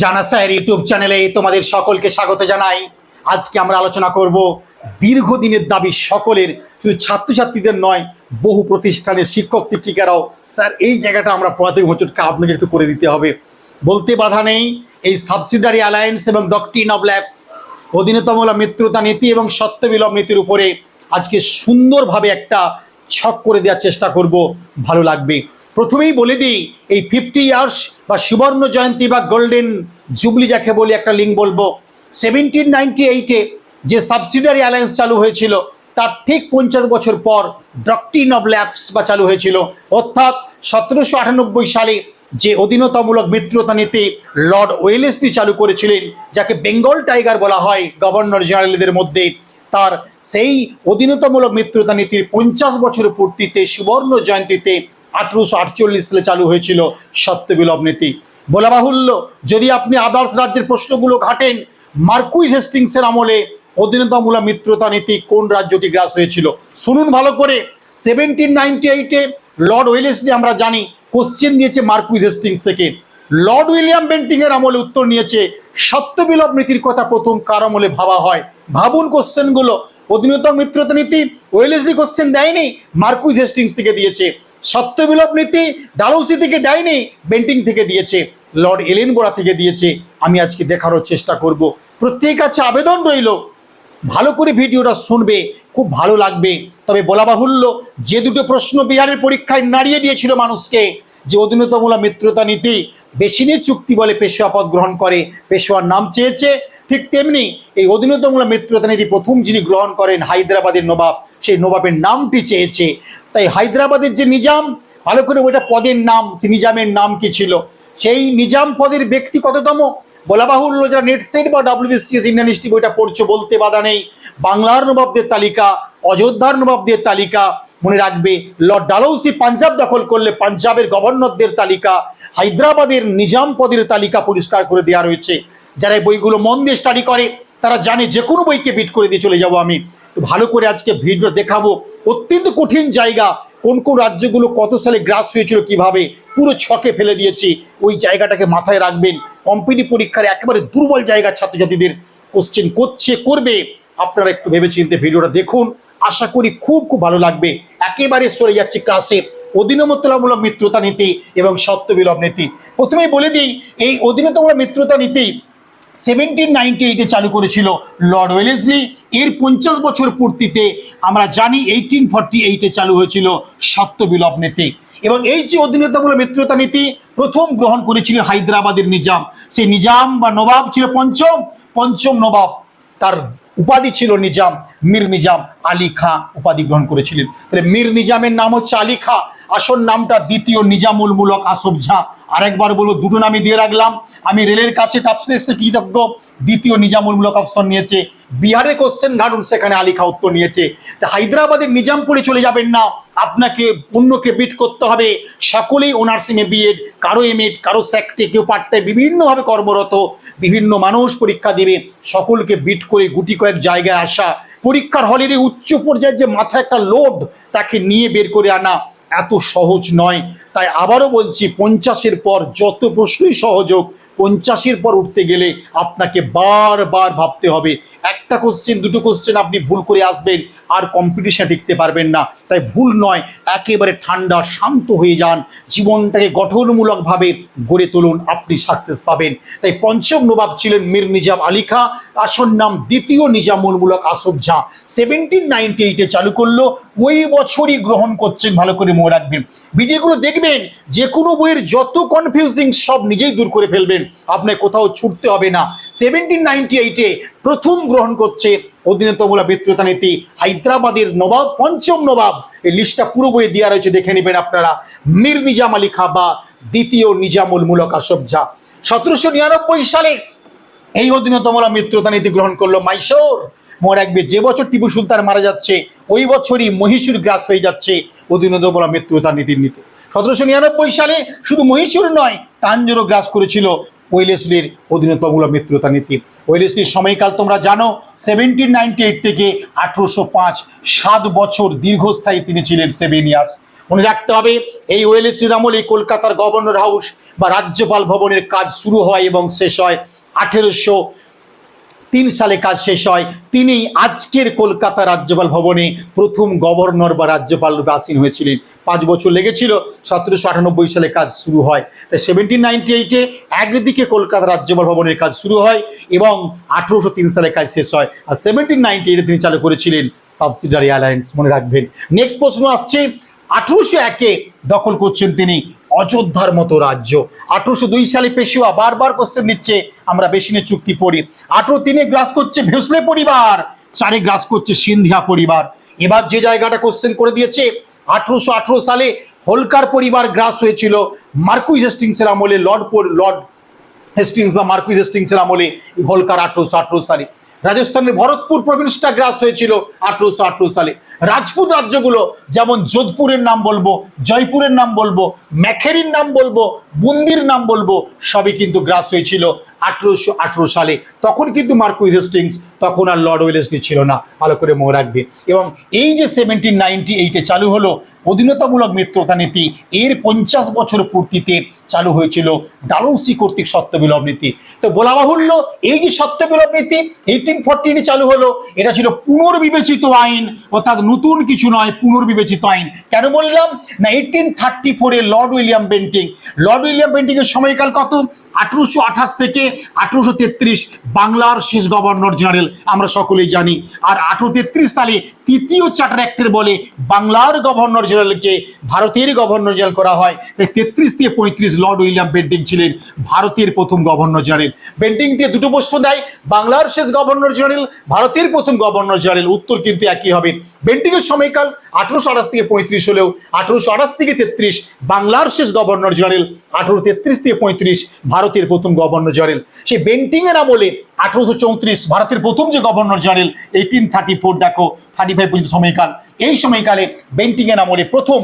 জানা sir YouTube চ্যানেলে তোমাদের সকলকে স্বাগত জানাই। আজকে আমরা আলোচনা করব দীর্ঘদিনের দাবি সকলের, শুধু ছাত্রছাত্রীদের নয়, বহু প্রতিষ্ঠানের শিক্ষক, শিক্ষিকারাও। স্যার, এই জায়গাটা আমরা পড়াতে বছরকে আপনাকে একটু করে দিতে হবে। বলতে বাধা নেই, এই সাবসিডারি অ্যালায়েন্স এবং ডকটিন অব ল্যাবস, অধীনতামূলক মিত্রতা নীতি এবং সত্য বিলোপ নীতির উপরে আজকে সুন্দরভাবে একটা ছক করে দেওয়ার চেষ্টা করব। ভালো লাগবে। প্রথমেই বলে দিই, এই ফিফটি ইয়ার্স বা সুবর্ণ জয়ন্তী বা গোল্ডেন জুবলি যাকে বলি একটা লিঙ্ক বলব। সেভেন্টিন নাইনটি এইটে যে সাবসিডারি অ্যালায়েন্স চালু হয়েছিল, তার ঠিক পঞ্চাশ বছর পর ডক্টিন অব ল্যাপস বা চালু হয়েছিল। অর্থাৎ সতেরোশো আটানব্বই সালে যে অধীনতামূলক মিত্রতা নীতি লর্ড ওয়েলেসলি চালু করেছিলেন, যাকে বেঙ্গল টাইগার বলা হয় গভর্নর জেনারেলদের মধ্যে, তার সেই অধীনতামূলক মিত্রতা নীতির পঞ্চাশ বছর পূর্তিতে, সুবর্ণ জয়ন্তীতে আঠেরোশো আটচল্লিশ সালে চালু হয়েছিল সত্য বিলোপ নীতি। বলা বাহুল্য, যদি আপনি আদার্স রাজ্যের প্রশ্নগুলো ঘাটেন, মার্কুইস হেস্টিংসের আমলে অধীনতামূলক মিত্রতা নীতি কোন রাজ্যটি গ্রাস হয়েছিল? শুনুন ভালো করে। সেভেন্টিন নাইনটি এইটে লর্ড ওয়েলেসলি, আমরা জানি কোশ্চেন দিয়েছে মার্কুইস হেস্টিংস থেকে। লর্ড উইলিয়াম বেন্টিং এর আমলে উত্তর নিয়েছে সত্য বিলোপ নীতির কথা প্রথম কার আমলে ভাবা হয়? ভাবুন কোশ্চেনগুলো অধীনতা মিত্রতা নীতি, ওয়েলেসলি কোশ্চেন দেয়নি, মার্কুইস হেস্টিংস থেকে দিয়েছে। সত্য বিলোপ নীতি ডালৌসি থেকে দেয়নি, বেন্টিং থেকে দিয়েছে, লর্ড এলেন বোরা থেকে দিয়েছে। আমি আজকে দেখানোর চেষ্টা করব। প্রত্যেক কাছে আবেদন রইল, ভালো করে ভিডিওটা শুনবে, খুব ভালো লাগবে। তবে বলা বাহুল্য, যে দুটো প্রশ্ন বিহারের পরীক্ষায় নাড়িয়ে দিয়েছিল মানুষকে, যে অধীনতামূলক মিত্রতা নীতি, বেশি নিয়ে চুক্তি বলে পেশোয়া পদ গ্রহণ করে, পেশোয়ার নাম চেয়েছে ঠিক তেমনি এই অধীনতামূলক মিত্রতা নীতি প্রথম যিনি গ্রহণ করেন হায়দ্রাবাদের নবাব, সেই নবাবের নামটি চেয়েছে। তাই হায়দ্রাবাদের যে নিজাম, ভালো করে ওইটা পদের নাম, সে নিজামের নাম কি ছিল? সেই নিজাম পদের ব্যক্তি কততম? বলা বাহুল্য যারা নেট সেট বা ডাব্লিউবিসিএস ইন্ডিয়ান হিস্ট্রি বইটা পড়ছো বলতে বাধা নেই। বাংলার নবাবদের তালিকা, অযোধ্যার নবাবদের তালিকা মনে রাখবে। লর্ড ডালৌসি পাঞ্জাব দখল করলে পাঞ্জাবের গভর্নরদের তালিকা, হায়দ্রাবাদের নিজাম পদের তালিকা পরিষ্কার করে দেওয়া রয়েছে। যারা এই বইগুলো মন দিয়ে স্টাডি করে, তারা জানে যে কোনো বইকে বিট করে দিয়ে চলে যাব আমি। তো ভালো করে আজকে ভিডিও দেখাবো। অত্যন্ত কঠিন জায়গা, কোন কোন রাজ্যগুলো কত সালে গ্রাস হয়েছিল কীভাবে, পুরো ছকে ফেলে দিয়েছি। ওই জায়গাটাকে মাথায় রাখবেন। কম্পিটি পরীক্ষার একেবারে দুর্বল জায়গা ছাত্রছাত্রীদের কোশ্চেন করছে, করবে। আপনারা একটু ভেবেচিন্তে ভিডিওটা দেখুন। আশা করি খুব খুব ভালো লাগবে। একেবারে সরে যাচ্ছি ক্লাসে অধীনমতলামূলক মিত্রতা নীতি এবং সত্য বিলোপ নীতি। প্রথমেই বলে দিই, এই অধীনতামূলক মিত্রতা নীতি সেভেন্টিন নাইনটি এইটে চালু করেছিল লর্ড ওয়েলেসলি। এর পঞ্চাশ বছর পূর্তিতে আমরা জানি এইটিন ফর্টি এইটে চালু হয়েছিল সত্য বিলোপ নীতি। এবং এই যে অধীনতামূলক মিত্রতা নীতি প্রথম গ্রহণ করেছিল হায়দ্রাবাদের নিজাম। সেই নিজাম বা নবাব ছিল পঞ্চম। পঞ্চম নবাব, তার উপাধি ছিল নিজাম, মীর নিজাম। আলী খাঁ উপাধি গ্রহণ করেছিলেন। তাহলে মীর নিজামের নাম হচ্ছে আলী খাঁ আসল নামটা দ্বিতীয় নিজামুল মূলক আসফ ঝা। আরেকবার বলব দুটো নামই দিয়ে রাখলাম। আমি রেলের কাছে টাপসেসে কৃতজ্ঞ দ্বিতীয় নিজামুল মূলক অপশন নিয়েছে। বিহারে কোশ্চেন ঘাটুন সেখানে আলী খা উত্তর নিয়েছে। হায়দ্রাবাদের নিজামপুরে চলে যাবেন না। আপনাকে অন্যকে বিট করতে হবে। সকলেই অনার্সিংয়ে বিএড কারও এমএড কারও স্যাক্টে কেউ পার্টে বিভিন্নভাবে কর্মরত। বিভিন্ন মানুষ পরীক্ষা দেবে। সকলকে বিট করে গুটি কয়েক জায়গায় আসা। পরীক্ষার হলের এই উচ্চ পর্যায়ের যে মাথায় একটা লোড তাকে নিয়ে বের করে আনা এত সহজ নয়। তাই আবারও বলছি, পঞ্চাশের পর যত প্রশ্নই সহযোগ পঞ্চাশের পর উঠতে গেলে আপনাকে বারবার ভাবতে হবে। একটা কোশ্চেন দুটো কোশ্চেন আপনি ভুল করে আসবেন, আর কম্পিটিশনে টিকতে পারবেন না। তাই ভুল নয়, একেবারে ঠান্ডা, শান্ত হয়ে যান। জীবনটাকে গঠনমূলকভাবে গড়ে তুলুন, আপনি সাকসেস পাবেন। তাই পঞ্চম নবাব ছিলেন মীর নিজাম আলী খাঁ। আসন নাম দ্বিতীয় নিজামুলমূলক আসফ ঝা। সেভেন্টিন নাইনটি এইটে চালু করল। ওই বছরই গ্রহণ করছেন, ভালো করে মনে রাখবেন। ভিডিওগুলো দেখবেন, যে কোনো বইয়ের যত কনফিউজিং সব নিজেই দূর করে ফেলবেন। আপনার কোথাও ছুটতে হবে না। সেভেন্টিন নাইনটি এইটে প্রথম গ্রহণ করছে অধীনতমূলক মিত্রতা নীতি। হায়দ্রাবাদের নবাব, পঞ্চম নবাব, এই লিস্টটা পুরো বইয়ে দেওয়া রয়েছে, দেখে নেবেন আপনারা। মীর নিজাম আলী খাঁ বা দ্বিতীয় নিজামুল মূলক আসফ ঝা। সতেরোশো নিরানব্বই সালে এই অধীনতমূলক মিত্রতা নীতি গ্রহণ করল মাইশোর। মনে রাখবে, যে বছর টিপু সুলতান মারা যাচ্ছে, ওই বছরই মহীশূর গ্রাস হয়ে যাচ্ছে অধীনতমূলক মিত্রতা নীতির নীতি। সতেরোশো নিরানব্বই সালে শুধু মহীশূর নয় তাঞ্জোরও গ্রাস করেছিল ওয়েলেসলির অধীনতামূলক মিত্রতা নীতি। ওয়েলেসলির সময়কাল তোমরা জানো সেভেন্টিন নাইনটি এইট থেকে আঠেরোশো পাঁচ, সাত বছর দীর্ঘস্থায়ী তিনি ছিলেন সেভেন ইয়ার্স মনে রাখতে হবে, এই ওয়েলেসলির আমলে কলকাতার গভর্নর হাউস বা রাজ্যপাল ভবনের কাজ শুরু হয় এবং শেষ হয় আঠেরোশো তিন সালে কাজ শেষ হয় তিনি আজকের কলকাতা রাজ্যপাল ভবনে প্রথম গভর্নর বা রাজ্যপাল রূপে আসীন হয়েছিলেন। পাঁচ বছর লেগেছিল, সতেরোশো আটানব্বই সালে কাজ শুরু হয়। তাই সেভেন্টিন নাইনটি এইটে একদিকে কলকাতা রাজ্যপাল ভবনের কাজ শুরু হয় এবং আঠেরোশো তিন সালে কাজ শেষ হয়। আর সেভেন্টিন নাইনটি এইটে তিনি চালু করেছিলেন সাবসিডারি অ্যালায়েন্স মনে রাখবেন। নেক্সট প্রশ্ন আসছে, আঠেরোশো একে দখল করছেন তিনি অযোধ্যার মতো রাজ্য। আঠারোশো দুই সালে পেশুয়া বারবার কোশ্চেন নিচ্ছে আমরা বেশিনের চুক্তি পড়ি আঠারো তিনে গ্রাস করছে ভেসলে পরিবার, চারে গ্রাস করছে সিন্ধিয়া পরিবার। এবার যে জায়গাটা কোশ্চেন করে দিয়েছে, আঠারোশো আঠারো সালে হোলকার পরিবার গ্রাস হয়েছিল মার্কুইজ হেস্টিংসের আমলে, লর্ড লর্ড হেস্টিংস বা মার্কুইজ হেস্টিংসের আমলে হোলকার আঠারোশো আঠারো সালে। রাজস্থানের ভরতপুর প্রভিন্সটা গ্রাস হয়েছিল আঠারোশো আঠারো সালে। রাজপুত রাজ্যগুলো, যেমন যোধপুরের নাম বলব, জয়পুরের নাম বলব ম্যাখেরির নাম বলব বুন্দির নাম বলব, সবই কিন্তু গ্রাস হয়েছিল আঠারোশো আঠারো সালে। তখন কিন্তু মার্কুইজ হেস্টিংস, তখন আর লর্ড ওয়েলেসলি ছিল না, ভালো করে মনে রাখবে। এবং এই যে সেভেন্টিন নাইনটি এইটে চালু হলো, অধীনতামূলক মিত্রতা নীতি, এর পঞ্চাশ বছর পূর্তিতে চালু হয়েছিল ডালৌসি কর্তৃক সত্য বিলোপ নীতি। তো বলা বাহুল্য, এই যে সত্য বিলোপ নীতি এইটিন ফোরটিনে চালু হলো, এটা ছিল পুনর্বিবেচিত আইন, অর্থাৎ নতুন কিছু নয়, পুনর্বিবেচিত আইন। কেন বললাম? না এইটিন থার্টি ফোরে Lord William Bentinck, Lord William Bentinck এর সময়কাল কত? আঠারোশো আঠাশ থেকে আঠারোশো তেত্রিশ বাংলার শেষ গভর্নর জেনারেল, আমরা সকলেই জানি। আর আঠারো তেত্রিশ সালে তৃতীয় চার্টার অ্যাক্টের বলে বাংলার গভর্নর জেনারেলকে ভারতের গভর্নর জেনারেল করা হয়। তাই তেত্রিশ থেকে পঁয়ত্রিশ লর্ড উইলিয়াম বেন্টিং ছিলেন ভারতের প্রথম গভর্নর জেনারেল। বেন্টিং দিয়ে দুটো প্রশ্ন দেয়, বাংলার শেষ গভর্নর জেনারেল, ভারতের প্রথম গভর্নর জেনারেল, উত্তর কিন্তু একই হবে। বেন্টিং এর সময়কাল আঠারোশো আঠাশ থেকে পঁয়ত্রিশ হলেও আঠারোশো আঠাশ থেকে তেত্রিশ বাংলার শেষ গভর্নর জেনারেল, আঠারোশো তেত্রিশ থেকে পঁয়ত্রিশ ভারতের প্রথম গভর্নর জেনারেল। সে বেন্টিং এর আমলে আঠারোশো চৌত্রিশ ভারতের প্রথম যে governor general eighteen thirty four দেখো থার্টি ফাইভ পর্যন্ত সময়কাল। এই সময়কালে বেন্টিং এর আমলে প্রথম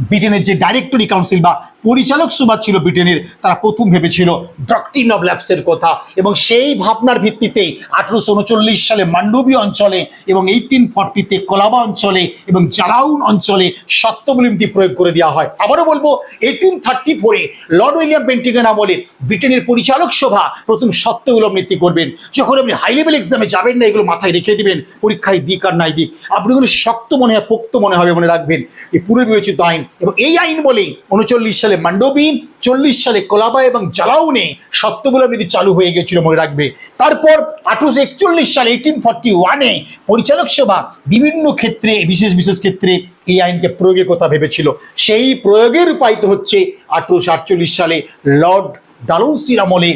ব্রিটেনের যে ডাইরেক্টরি কাউন্সিল বা পরিচালক সভা ছিল ব্রিটেনের তারা প্রথম ভেবেছিল ডক্টরিন অফ ল্যাপসের কথা। এবং সেই ভাবনার ভিত্তিতে আঠারোশো উনচল্লিশ সালে মান্ডবী অঞ্চলে এবং এইটিন ফর্টিতে কোলাবা অঞ্চলে এবং জালাউন অঞ্চলে সত্যবলিমতি প্রয়োগ করে দেওয়া হয়। আবারও বলব এইটিন থার্টি ফোরে লর্ড উইলিয়াম বেন্টিংয়ের আমলে ব্রিটেনের পরিচালক সভা প্রথম সত্যবিলম নীতি করবেন। যখন আপনি হাই লেভেল এক্সামে যাবেন না, এগুলো মাথায় রেখে দিবেন, পরীক্ষায় দিক আর নাই দিক। আপনি শক্ত মনে হয়, পোক্ত মনে হবে মনে রাখবেন। এই পুনর্বিবেচিত আইন এবং এই আইন বলেই উনচল্লিশ সালে মান্ডবী চল্লিশ সালে কোলাবা এবং জালাউনে সত্যগুলো নীতি চালু হয়ে গেছিল মনে রাখবে। তারপর আঠারোশো একচল্লিশ সালে এইটিন ফর্টি ওয়ানে পরিচালক সভা বিভিন্ন ক্ষেত্রে, বিশেষ বিশেষ ক্ষেত্রে এই আইনকে প্রয়োগের কথা ভেবেছিল। সেই প্রয়োগের রূপায়িত হচ্ছে আঠারোশো আটচল্লিশ সালে লর্ড ডালৌসির আমলে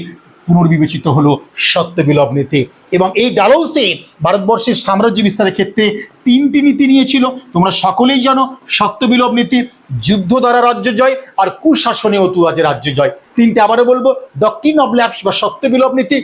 পুনর্বিবেচিত হলো সত্য বিলোপ নীতি। এবং এই ডালৌসে ভারতবর্ষের সাম্রাজ্য বিস্তারের ক্ষেত্রে তিনটি নীতি নিয়েছিল। তোমরা সকলেই জানো সত্য বিলোপ নীতি, যুদ্ধ দ্বারা রাজ্য জয় আর কুশাসনে অতুরাজে রাজ্য জয়। তিনটে আবারও বলব ডক্টিন অব ল্যাপস বা সত্য বিলোপ নীতি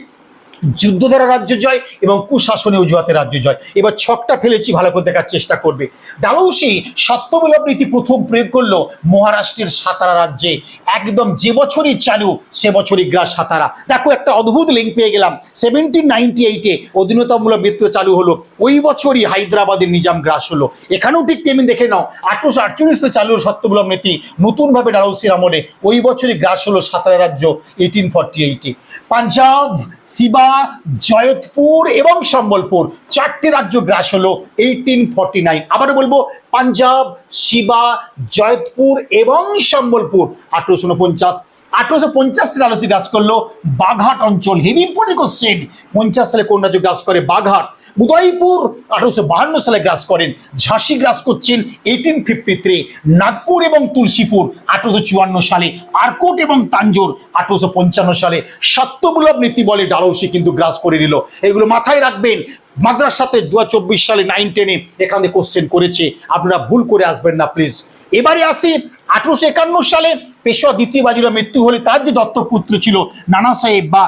যুদ্ধ দ্বারা রাজ্য জয় এবং কুশাসনে অজুহাতে রাজ্য জয়। এবার ছকটা ফেলেছি, ভালো করে দেখার চেষ্টা করবে। ডালৌসি সত্যবিলোপ নীতি প্রথম প্রয়োগ করল মহারাষ্ট্রের সাতারা রাজ্যে। একদম যে বছরই চালু, সে বছরই গ্রাস সাতারা। দেখো একটা অদ্ভুত লিঙ্ক পেয়ে গেলাম। সেভেন্টিন নাইনটি এইটে অধীনতামূলক মৃত্যু চালু হলো। ওই বছরই হায়দ্রাবাদের নিজাম গ্রাস হলো। এখানেও ঠিক তেমনি দেখে নাও, আঠারোশো আটচল্লিশে চালু সত্যবিলোপ নীতি নতুনভাবে ডালৌসির আমলে। ওই বছরই গ্রাস হলো সাতারা রাজ্য এইটিন ফর্টি এইটে পাঞ্জাব সিবা জয়তপুর এবং সম্বলপুর। চারটি রাজ্য গ্রাস হলো এইটিন ফর্টি নাইন আবারও বলব, পাঞ্জাব, শিবা, জয়তপুর এবং সম্বলপুর। আঠারোশো উনপঞ্চাশ আঠারোশো পঞ্চাশ সালে আলোচনা গ্রাস করল বাঘাট অঞ্চল। হেভি ইম্পর্টেন্ট কোশ্চেন পঞ্চাশ সালে কোন রাজ্য গ্রাস করে? বাঘাট। উদয়পুর আঠারোশো বাহান্ন সালে গ্রাস করেন। ঝাঁসি গ্রাস করছেন এইটিন ফিফটি থ্রি নাগপুর এবং তুলসীপুর আঠারোশো চুয়ান্ন সালে। আরকোট এবং তাঞ্জোর আঠারোশো পঞ্চান্ন সালে। সত্যমূলক নীতি বলে ডালৌসি কিন্তু গ্রাস করে নিল। এগুলো মাথায় রাখবেন। মাদ্রাসাতে দু চব্বিশ সালে নাইন টেনে এখানে কোশ্চেন করেছে। আপনারা ভুল করে আসবেন না প্লিজ এবারে আসি আঠারোশো একান্ন সালে পেশোয়া দ্বিতীয় বাজিরাও মৃত্যু হলে তার যে দত্তপুত্র ছিল নানা সাহেব বা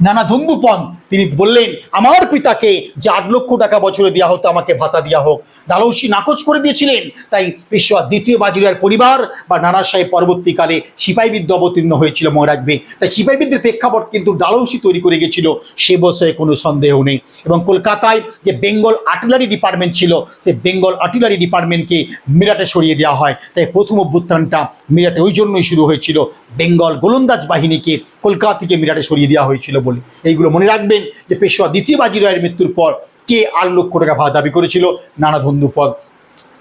নানা ধুন্দুপন তিনি বললেন, আমার পিতাকে যে আট লক্ষ টাকা বছরে দেওয়া হতো আমাকে ভাতা দেওয়া হোক। ডালৌসি নাকচ করে দিয়েছিলেন, তাই পেশোয়া দ্বিতীয় বাজিরার পরিবার বা নানা সাহেব পরবর্তীকালে সিপাহী বিদ্যা অবতীর্ণ হয়েছিল মনে রাখবে তাই সিপাহী বিদ্যের প্রেক্ষাপট কিন্তু ডালৌসি তৈরি করে গেছিল, সে বছরে কোনো সন্দেহ নেই। এবং কলকাতায় যে বেঙ্গল আর্টিলারি ডিপার্টমেন্ট ছিল, সে বেঙ্গল আর্টিলারি ডিপার্টমেন্টকে মিরাটে সরিয়ে দেওয়া হয়। তাই প্রথম অভ্যুত্থানটা মিরাটে ওই জন্যই শুরু হয়েছিল। বেঙ্গল গোলন্দাজ বাহিনীকে কলকাতা থেকে মিরাটে সরিয়ে দেওয়া হয়েছিল বলে। এইগুলো মনে রাখবেন যে পেশোয়া দ্বিতীয় বাজিরায়ের মৃত্যুর পর কে আট লক্ষ টাকা ভাড়া দাবি করেছিল? নানা ধন্দুপদ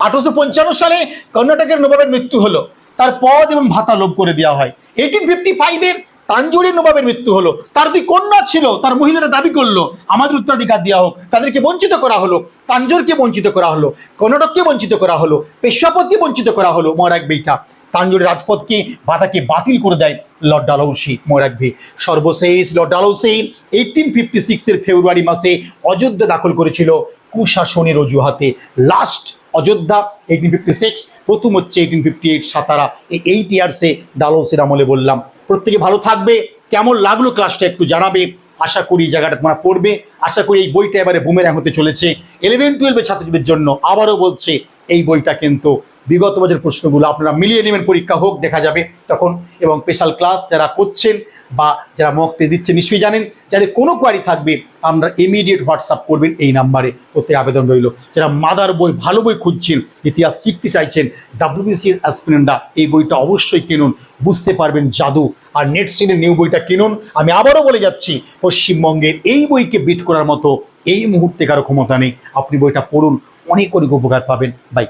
আঠারোশো পঞ্চান্ন সালে কর্ণাটকের নবাবের মৃত্যু হলো। তার পদ এবং ভাতা লোভ করে দেওয়া হয়। এইটিন ফিফটি ফাইভে তাঞ্জোরের নবাবের মৃত্যু হলো। তার দুই কন্যা ছিল, তার মহিলারা দাবি করল, আমাদের উত্তরাধিকার দেওয়া হোক, তাদেরকে বঞ্চিত করা হলো, তাঞ্জোরকে বঞ্চিত করা হলো, কর্ণাটককে বঞ্চিত করা হলো পেশাপদকে বঞ্চিত করা হলো। মনে রাখবে এটা তাঞ্জোরের রাজপথকে বাধাকে বাতিল করে দেয় লর্ড ডালৌসি মনে রাখবে, সর্বশেষ লর্ড ডালৌসি এইটিন ফিফটি সিক্সের ফেব্রুয়ারি মাসে অযোধ্যা দাখল করেছিল কুশাসনের অজুহাতে। Last Ayodhya eighteen fifty six প্রথম হচ্ছে এইটিন ফিফটি এইট সাতারা। এই এইট ইয়ার্সে ডালৌসির আমলে বললাম, প্রত্যেকে ভালো থাকবে, কেমন লাগল ক্লাসটা একটু জানাবে। আশা করি এই জায়গাটা তোমরা পড়বে। আশা করি এই বইটা এবারে বুমেরাং হতে চলেছে। ইলেভেন টুয়েলভের ছাত্রীদের জন্য আবারও বলছে, এই বইটা কিন্তু বিগত বছর প্রশ্নগুলো আপনারা মিলিয়ে নেবেন, পরীক্ষা হোক, দেখা যাবে তখন। এবং স্পেশাল ক্লাস যারা করছেন বা যারা মকতে দিচ্ছেন নিশ্চয়ই জানেন, যাদের কোনো কোয়ারি থাকবে, আমরা ইমিডিয়েট হোয়াটসঅ্যাপ করবেন এই নাম্বারে ওতে আবেদন রইল। যারা মাদার বই, ভালো বই খুঁজছেন, ইতিহাস শিখতে চাইছেন ডাব্লিউবিসি অ্যাসপিরেন্টরা এই বইটা অবশ্যই কিনুন, বুঝতে পারবেন জাদু। আর নেট সিনের নিউ বইটা কিনুন। আমি আবারও বলে যাচ্ছি পশ্চিমবঙ্গের এই বইকে বিট করার মতো এই মুহূর্তে কারও ক্ষমতা নেই। আপনি বইটা পড়ুন, অনেক অনেক উপকার পাবেন। বাই